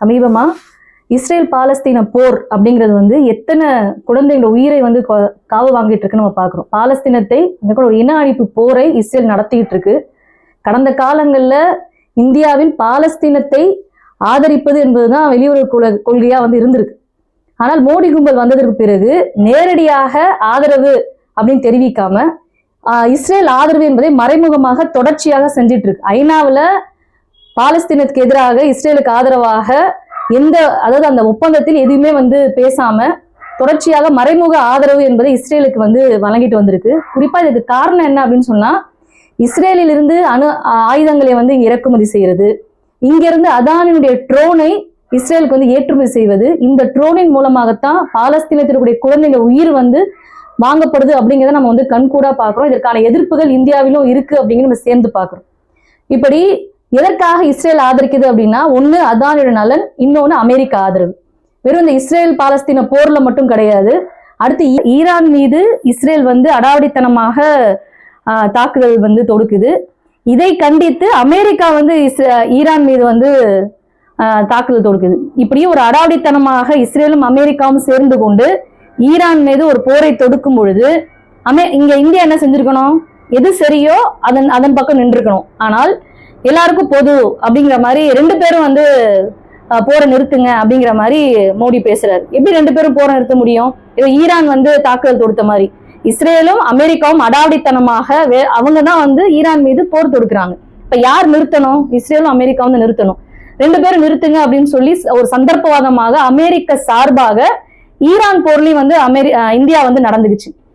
சமீபமா இஸ்ரேல் பாலஸ்தீன போர் அப்படிங்கிறது வந்து எத்தனை குழந்தைங்களோட உயிரை வந்து காவு வாங்கிட்டு இருக்குன்னு நம்ம பார்க்குறோம். பாலஸ்தீனத்தை இந்த கூட ஒரு இன அழிப்பு போரை இஸ்ரேல் நடத்திட்டு இருக்கு. கடந்த காலங்களில் இந்தியாவில் பாலஸ்தீனத்தை ஆதரிப்பது என்பதுதான் வெளியுறவு கொள்- கொள்கையாக வந்து இருந்திருக்கு. ஆனால் மோடி கும்பல் வந்ததற்கு பிறகு நேரடியாக ஆதரவு அப்படின்னு தெரிவிக்காம இஸ்ரேல் ஆதரவு என்பதை மறைமுகமாக தொடர்ச்சியாக செஞ்சிட்டு இருக்கு. ஐநாவில் பாலஸ்தீனத்துக்கு எதிராக இஸ்ரேலுக்கு ஆதரவாக எந்த அதாவது அந்த ஒப்பந்தத்தில் எதுவுமே வந்து பேசாம தொடர்ச்சியாக மறைமுக ஆதரவு என்பதை இஸ்ரேலுக்கு வந்து வழங்கிட்டு வந்திருக்கு. குறிப்பா இதுக்கு காரணம் என்ன அப்படின்னு சொன்னா இஸ்ரேலில் இருந்து அணு ஆயுதங்களை வந்து இறக்குமதி செய்யறது. இங்கிருந்து அதானினுடைய ட்ரோனை இஸ்ரேலுக்கு வந்து ஏற்றுமதி செய்வது. இந்த ட்ரோனின் மூலமாகத்தான் பாலஸ்தீனத்திற்குடைய குழந்தைங்க உயிர் வந்து வாங்கப்படுது அப்படிங்கிறத நம்ம வந்து கண்கூடா பாக்குறோம் இதற்கான எதிர்ப்புகள் இந்தியாவிலும் இருக்கு அப்படிங்கிறது நம்ம சேர்ந்து பாக்குறோம் இப்படி எதற்காக இஸ்ரேல் ஆதரிக்குது அப்படின்னா ஒன்று அதானியோட நலன் இன்னொன்று அமெரிக்கா ஆதரவு. வெறும் இந்த இஸ்ரேல் பாலஸ்தீன போர்ல மட்டும் கிடையாது. அடுத்து ஈரான் மீது இஸ்ரேல் வந்து அடாவடித்தனமாக தாக்குதல் வந்து தொடுக்குது. இதை கண்டித்து அமெரிக்கா வந்து ஈரான் மீது வந்து தாக்குதல் தொடுக்குது. இப்படி ஒரு அடாவடித்தனமாக இஸ்ரேலும் அமெரிக்காவும் சேர்ந்து கொண்டு ஈரான் மீது ஒரு போரை தொடுக்கும் பொழுது அமே இங்க இந்தியா என்ன செஞ்சிருக்கணும்? எது சரியோ அதன் அதன் பக்கம் நின்றுக்கணும் ஆனால் எல்லாருக்கும் பொது அப்படிங்கிற மாதிரி ரெண்டு பேரும் வந்து போரை நிறுத்துங்க அப்படிங்கிற மாதிரி மோடி பேசுறாரு. எப்படி ரெண்டு பேரும் போரை நிறுத்த முடியும்? இதை ஈரான் வந்து தாக்குதல் தொடுத்த மாதிரி. இஸ்ரேலும் அமெரிக்காவும் அடாவடித்தனமாக வே- அவங்க தான் வந்து ஈரான் மீது போர் தொடுக்கிறாங்க. இப்ப யார் நிறுத்தணும்? இஸ்ரேலும் அமெரிக்காவும் வந்து நிறுத்தணும். ரெண்டு பேரும் நிறுத்துங்க அப்படின்னு சொல்லி ஒரு சந்தர்ப்பவாதமாக அமெரிக்க சார்பாக ஈரான் போர்லயும் வந்து அமெரி இந்தியா வந்து நடந்துக்குச்சு.